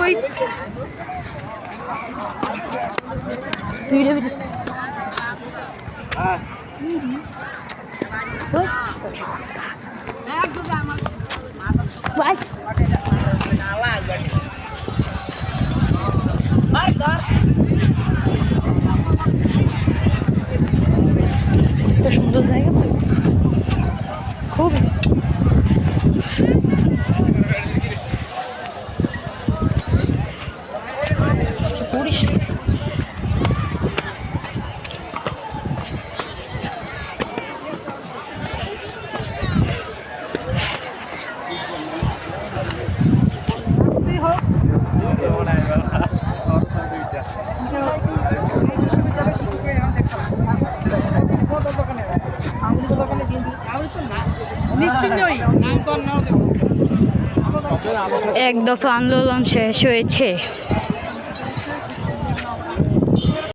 ওই। দুইটা বেরিয়েছে বাই। এক দফা আন্দোলন শেষ হয়েছে।